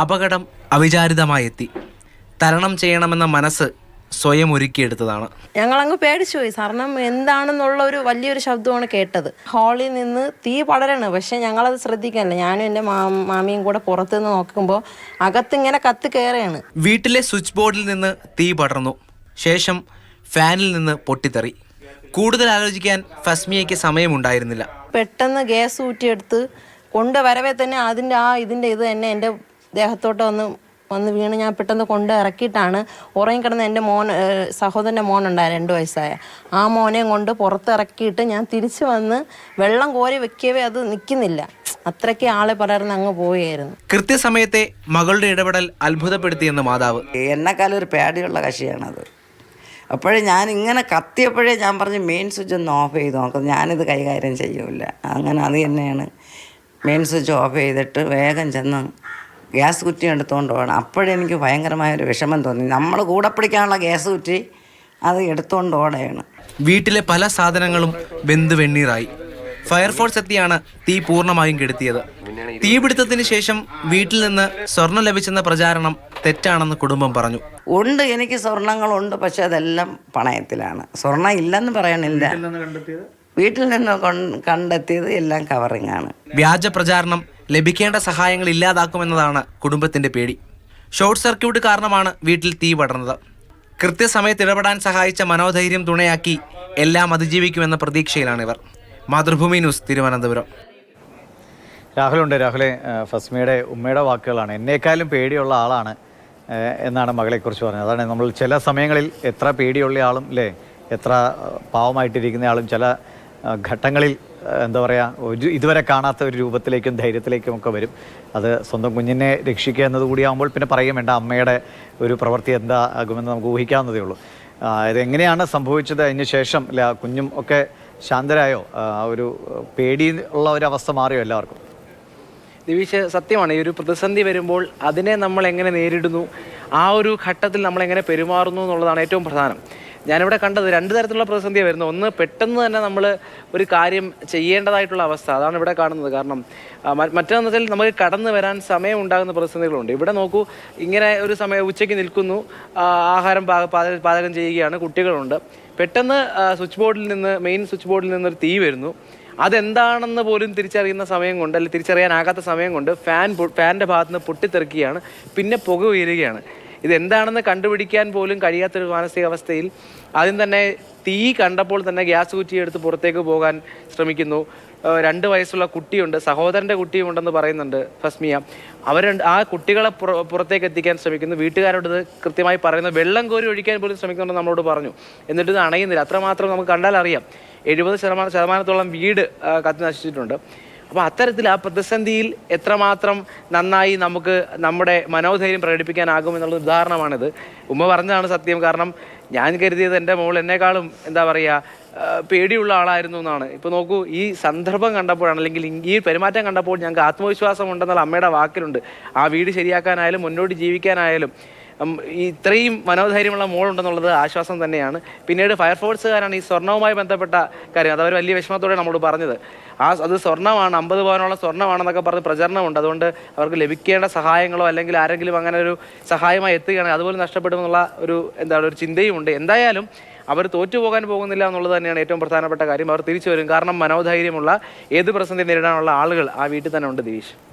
അപകടം അവിചാരിതമായി എത്തി തരണം ചെയ്യണമെന്ന മനസ്സ് സ്വയം ഒരുക്കിയെടുത്തതാണ്. ഞങ്ങളങ്ങ് പേടിച്ചു പോയി. കാരണം എന്താണെന്നുള്ള ഒരു വലിയൊരു ശബ്ദമാണ് കേട്ടത്. ഹാളിൽ നിന്ന് തീ പടരാണ്. പക്ഷെ ഞങ്ങളത് ശ്രദ്ധിക്കാനില്ല. ഞാനും എന്റെ മാമിയും കൂടെ പുറത്തു നിന്ന് നോക്കുമ്പോൾ അകത്തിങ്ങനെ കത്ത് കയറുകയാണ് വീട്ടിലെ സ്വിച്ച് ബോർഡിൽ നിന്ന് തീ പടർന്നു. ശേഷം ഫാനിൽ നിന്ന് പൊട്ടിത്തെറി. കൂടുതൽ ആലോചിക്കാൻ ഫസ്മിയയ്ക്ക് സമയമുണ്ടായിരുന്നില്ല. പെട്ടെന്ന് ഗ്യാസ് ഊറ്റിയെടുത്ത് കൊണ്ടുവരവേ തന്നെ അതിന്റെ ആ ഇതിന്റെ ഇത് തന്നെ എന്റെ ദേഹത്തോട്ട് വന്ന് വന്ന് വീണ് ഞാൻ പെട്ടെന്ന് കൊണ്ട് ഇറക്കിയിട്ടാണ് ഉറങ്ങിക്കിടന്ന് എന്റെ മോൻ സഹോദരന്റെ മോനുണ്ടായ രണ്ട് വയസ്സായ. ആ മോനെയും കൊണ്ട് പുറത്തിറക്കിയിട്ട് ഞാൻ തിരിച്ചു വന്ന് വെള്ളം കോരി വെക്കവേ അത് നിൽക്കുന്നില്ല. അത്രയ്ക്ക് ആളെ പടർന്ന് അങ്ങ് പോവുകയായിരുന്നു. കൃത്യസമയത്തെ മകളുടെ ഇടപെടൽ അത്ഭുതപ്പെടുത്തിയെന്ന് മാതാവ്. എന്നെക്കാളും ഒരു പേടിയുള്ള കക്ഷിയാണത്. അപ്പോഴേ ഞാൻ ഇങ്ങനെ കത്തിയപ്പോഴേ ഞാൻ പറഞ്ഞു മെയിൻ സ്വിച്ച് ഒന്ന് ഓഫ് ചെയ്ത് നോക്കാം. ഞാനിത് കൈകാര്യം ചെയ്യൂല. അങ്ങനെ അത് തന്നെയാണ്. മെയിൻ സ്വിച്ച് ഓഫ് ചെയ്തിട്ട് വേഗം ചെന്ന് ഗ്യാസ് കുറ്റി എടുത്തുകൊണ്ട് പോകണം. അപ്പോഴെനിക്ക് ഭയങ്കരമായ ഒരു വിഷമം തോന്നി. നമ്മൾ കൂടെ പിടിക്കാനുള്ള ഗ്യാസ് കുറ്റി അത് എടുത്തുകൊണ്ട് ഓടയാണ്. വീട്ടിലെ പല സാധനങ്ങളും വെന്ത് വെണ്ണീറായി. ഫയർഫോഴ്സ് എത്തിയാണ് തീ പൂർണമായും കെടുത്തിയത്. തീപിടുത്തത്തിന് ശേഷം വീട്ടിൽ നിന്ന് സ്വർണം ലഭിച്ചെന്ന പ്രചാരണം തെറ്റാണെന്ന് കുടുംബം പറഞ്ഞു. ഉണ്ട് എനിക്ക് സ്വർണങ്ങളുണ്ട് പക്ഷെ അതെല്ലാം പണയത്തിലാണ്. സ്വർണം ഇല്ലെന്ന് പറയണില്ല. വീട്ടിൽ നിന്ന് കണ്ടെത്തിയത്? എല്ലാം കവറിങ് ആണ് വ്യാജ പ്രചാരണം ലഭിക്കേണ്ട സഹായങ്ങൾ ഇല്ലാതാക്കുമെന്നതാണ് കുടുംബത്തിന്റെ പേടി. ഷോർട്ട് സർക്യൂട്ട് കാരണമാണ് വീട്ടിൽ തീ പടർന്നത്. കൃത്യസമയത്ത് ഇടപെടാൻ സഹായിച്ച മനോധൈര്യം തുണയാക്കി എല്ലാം അതിജീവിക്കുമെന്ന പ്രതീക്ഷയിലാണിവർ. മാതൃഭൂമി ന്യൂസ് തിരുവനന്തപുരം. രാഹുലുണ്ട്. രാഹുലെ ഫസ്മിയുടെ ഉമ്മയുടെ വാക്കുകളാണ്. എന്നേക്കാളും പേടിയുള്ള ആളാണ് എന്നാണ് മകളെക്കുറിച്ച് പറഞ്ഞത്. അതാണ് നമ്മൾ ചില സമയങ്ങളിൽ എത്ര പേടിയുള്ള ആളും അല്ലേ എത്ര പാവമായിട്ടിരിക്കുന്ന ആളും ചില ഘട്ടങ്ങളിൽ എന്താ പറയുക ഒരു ഇതുവരെ കാണാത്ത ഒരു രൂപത്തിലേക്കും ധൈര്യത്തിലേക്കും ഒക്കെ വരും. അത് സ്വന്തം കുഞ്ഞിനെ രക്ഷിക്കുക എന്നത് കൂടിയാകുമ്പോൾ പിന്നെ പറയുകയും വേണ്ട അമ്മയുടെ ഒരു പ്രവൃത്തി എന്താ ആകുമെന്ന് നമുക്ക് ഊഹിക്കാവുന്നതേ ഉള്ളൂ. ഇത് ഇതെങ്ങനെയാണ് സംഭവിച്ചത് അതിന് ശേഷം? അല്ല കുഞ്ഞും ഒക്കെ ശാന്തരായോ? ഒരു പേടി ഉള്ള ഒരു അവസ്ഥ മാറിയോ എല്ലാവർക്കും? ദിവീഷ് സത്യമാണ്. ഈ ഒരു പ്രതിസന്ധി വരുമ്പോൾ അതിനെ നമ്മൾ എങ്ങനെ നേരിടുന്നു? ആ ഒരു ഘട്ടത്തിൽ നമ്മൾ എങ്ങനെ പെരുമാറുന്നു എന്നുള്ളതാണ് ഏറ്റവും പ്രധാനം. ഞാനിവിടെ കണ്ടത് രണ്ട് തരത്തിലുള്ള പ്രതിസന്ധിയാണ് വരുന്നത്. ഒന്ന് പെട്ടെന്ന് തന്നെ നമ്മൾ ഒരു കാര്യം ചെയ്യേണ്ടതായിട്ടുള്ള അവസ്ഥ. അതാണ് ഇവിടെ കാണുന്നത്. കാരണം മറ്റൊന്ന് വെച്ചാൽ നമുക്ക് കടന്നു വരാൻ സമയം ഉണ്ടാകുന്ന പ്രതിസന്ധികളുണ്ട്. ഇവിടെ നോക്കൂ ഇങ്ങനെ ഒരു സമയം ഉച്ചയ്ക്ക് നിൽക്കുന്നു. ആഹാരം പാചകം ചെയ്യുകയാണ് കുട്ടികളുണ്ട്. പെട്ടെന്ന് സ്വിച്ച് ബോർഡിൽ നിന്ന് മെയിൻ സ്വിച്ച് ബോർഡിൽ നിന്നൊരു തീ വരുന്നു. അതെന്താണെന്ന് പോലും തിരിച്ചറിയുന്ന സമയം കൊണ്ട് അല്ലെങ്കിൽ തിരിച്ചറിയാനാകാത്ത സമയം കൊണ്ട് ഫാൻ ഫാന്റെ ഫാനിന്റെ ഭാഗത്ത് നിന്ന് പൊട്ടിത്തെറിക്കുകയാണ്. പിന്നെ പുക ഉയരുകയാണ്. ഇതെന്താണെന്ന് കണ്ടുപിടിക്കാൻ പോലും കഴിയാത്തൊരു മാനസികാവസ്ഥയിൽ ആദ്യം തന്നെ തീ കണ്ടപ്പോൾ തന്നെ ഗ്യാസ് കുറ്റിയെടുത്ത് പുറത്തേക്ക് പോകാൻ ശ്രമിക്കുന്നു. രണ്ട് വയസ്സുള്ള കുട്ടിയുണ്ട് സഹോദരന്റെ കുട്ടിയും ഉണ്ടെന്ന് പറയുന്നുണ്ട് ഫസ്മിയ അവർ ആ കുട്ടികളെ പുറത്തേക്ക് എത്തിക്കാൻ ശ്രമിക്കുന്നു. വീട്ടുകാരോട് കൃത്യമായി പറയുന്നത് വെള്ളം കോരി ഒഴിക്കാൻ പോലും ശ്രമിക്കുന്നുണ്ടെന്ന് നമ്മളോട് പറഞ്ഞു. എന്നിട്ട് ഇത് അണയുന്നില്ല. അത്രമാത്രം നമുക്ക് കണ്ടാൽ അറിയാം എഴുപത് ശതമാനം ശതമാനത്തോളം വീട് കത്തി നശിച്ചിട്ടുണ്ട്. അപ്പോൾ അത്തരത്തിൽ ആ പ്രതിസന്ധിയിൽ എത്രമാത്രം നന്നായി നമുക്ക് നമ്മുടെ മനോധൈര്യം പ്രകടിപ്പിക്കാനാകും എന്നുള്ള ഉദാഹരണമാണിത്. ഉമ്മ പറഞ്ഞതാണ് സത്യം. കാരണം ഞാൻ കരുതിയത് എന്റെ മോൾ എന്നെക്കാളും എന്താ പറയുക പേടിയുള്ള ആളായിരുന്നു എന്നാണ്. ഇപ്പോൾ നോക്കൂ ഈ സന്ദർഭം കണ്ടപ്പോഴാണ് അല്ലെങ്കിൽ ഈ പെരുമാറ്റം കണ്ടപ്പോൾ ഞങ്ങൾക്ക് ആത്മവിശ്വാസം ഉണ്ടെന്നുള്ള അമ്മയുടെ വാക്കിലുണ്ട്. ആ വീട് ശരിയാക്കാനായാലും മുന്നോട്ട് ജീവിക്കാനായാലും ഇത്രയും മനോധൈര്യമുള്ള മോളുണ്ടെന്നുള്ളത് ആശ്വാസം തന്നെയാണ്. പിന്നീട് ഫയർഫോഴ്സുകാരാണ് ഈ സ്വർണവുമായി ബന്ധപ്പെട്ട കാര്യം. അത് അവർ വലിയ വിഷമത്തോടെ നമ്മളോട് പറഞ്ഞത്. ആ അത് സ്വർണമാണ് അമ്പത് പവനോളം സ്വർണമാണെന്നൊക്കെ പറഞ്ഞ് പ്രചരണമുണ്ട്. അതുകൊണ്ട് അവർക്ക് ലഭിക്കേണ്ട സഹായങ്ങളോ അല്ലെങ്കിൽ ആരെങ്കിലും അങ്ങനെ ഒരു സഹായമായി എത്തുകയാണെങ്കിൽ അതുപോലെ നഷ്ടപ്പെടുമെന്നുള്ള ഒരു എന്താണ് ഒരു ചിന്തയുമുണ്ട്. എന്തായാലും അവർ തോറ്റുപോകാൻ പോകുന്നില്ല എന്നുള്ളത് തന്നെയാണ് ഏറ്റവും പ്രധാനപ്പെട്ട കാര്യം. അവർ തിരിച്ചു വരും. കാരണം മനോധൈര്യമുള്ള ഏത് പ്രസന്ധി നേരിടാനുള്ള ആളുകൾ ആ വീട്ടിൽ തന്നെ ഉണ്ട് ദിനീഷ്